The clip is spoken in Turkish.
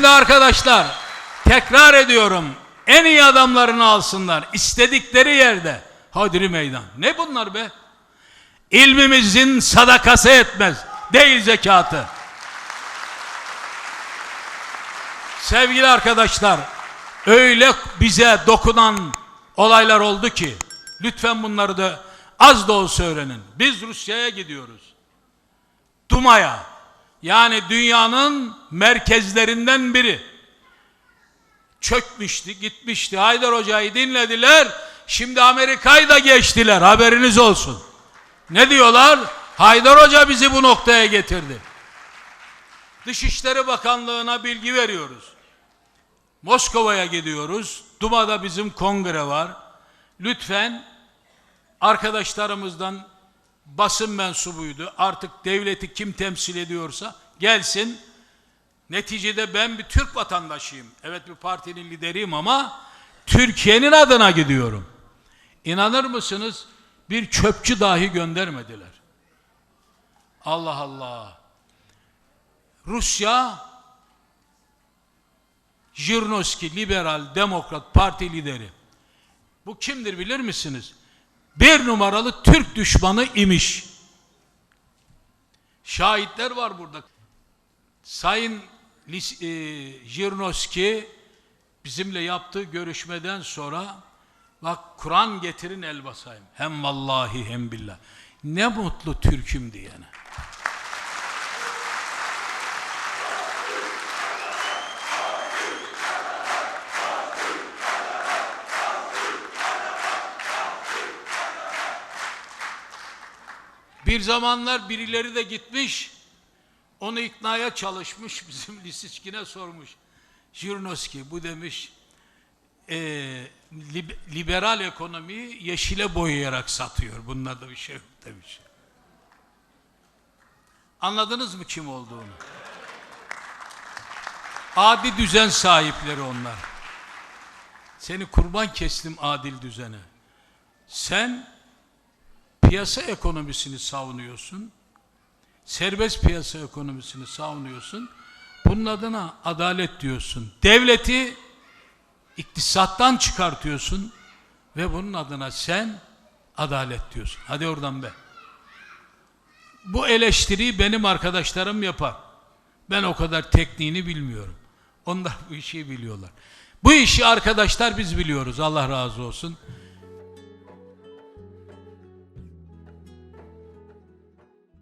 Şimdi arkadaşlar tekrar ediyorum. En iyi adamlarını alsınlar. istedikleri yerde. Hodri meydan. Ne bunlar be? İlmimizin sadakası etmez. Değil zekatı. Sevgili arkadaşlar, öyle bize dokunan olaylar oldu ki lütfen bunları da az da olsa öğrenin. Biz Rusya'ya gidiyoruz. Duma'ya yani dünyanın merkezlerinden biri çökmüştü, gitmişti. Haydar Hoca'yı dinlediler. Şimdi Amerika'yı da geçtiler. Haberiniz olsun. Ne diyorlar? Haydar Hoca bizi bu noktaya getirdi. Dışişleri Bakanlığı'na bilgi veriyoruz. Moskova'ya gidiyoruz. Duma'da bizim kongre var. Lütfen arkadaşlarımızdan basın mensubuydu. Artık devleti kim temsil ediyorsa gelsin. Neticede ben bir Türk vatandaşıyım. Evet bir partinin lideriyim ama Türkiye'nin adına gidiyorum. İnanır mısınız? Bir çöpçü dahi göndermediler. Allah Allah. Rusya Jirnoski Liberal Demokrat Parti lideri. Bu kimdir bilir misiniz? Bir numaralı Türk düşmanı imiş. Şahitler var burada. Sayın e, Jirnoski bizimle yaptığı görüşmeden sonra bak Kur'an getirin el basayım. Hem vallahi hem billah. Ne mutlu Türk'üm diyene. Bir zamanlar birileri de gitmiş, onu iknaya çalışmış, bizim Lisiçkin'e sormuş. Jirnoski bu demiş, e, lib- liberal ekonomiyi yeşile boyayarak satıyor. Bunlarda bir şey demiş. Anladınız mı kim olduğunu? Adi düzen sahipleri onlar. Seni kurban kestim adil düzene. Sen piyasa ekonomisini savunuyorsun. Serbest piyasa ekonomisini savunuyorsun. Bunun adına adalet diyorsun. Devleti iktisattan çıkartıyorsun ve bunun adına sen adalet diyorsun. Hadi oradan be. Bu eleştiriyi benim arkadaşlarım yapar. Ben o kadar tekniğini bilmiyorum. Onlar bu işi biliyorlar. Bu işi arkadaşlar biz biliyoruz. Allah razı olsun.